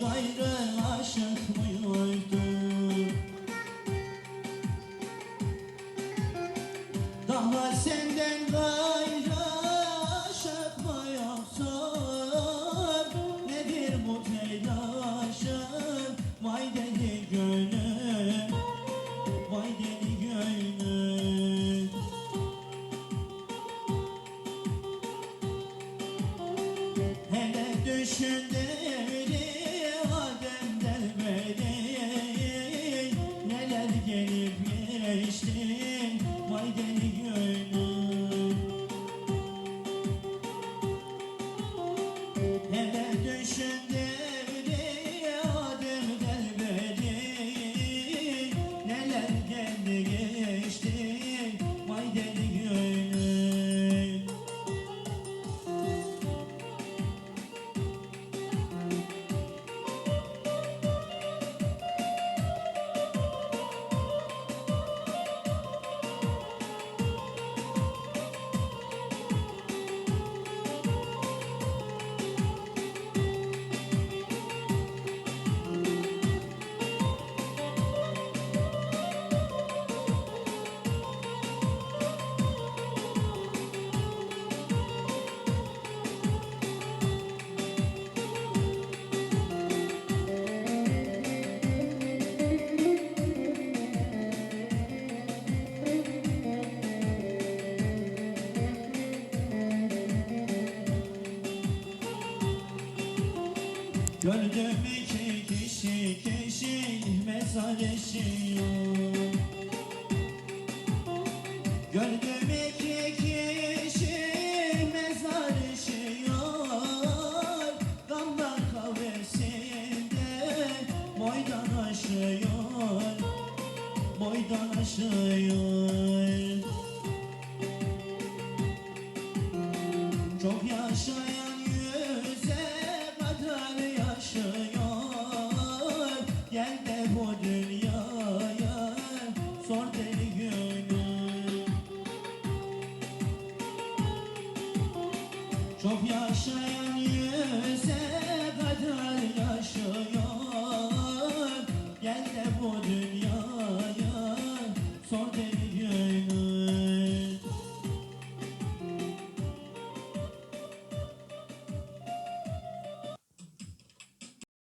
gayrı aşık mı yoktu Daha senden gayrı aşık mı yoksa Nedir bu telaşın Vay deli gönül Vay deli gönül Hele düşün Hele düşün Gördüm iki kişi kişi mezar eşiyor. Gördüm iki kişi mezar eşiyor. Gamlar kahvesinde boydan aşıyor Boydan aşıyor yaşıyor. Gel de bu dünyaya sor deli gönül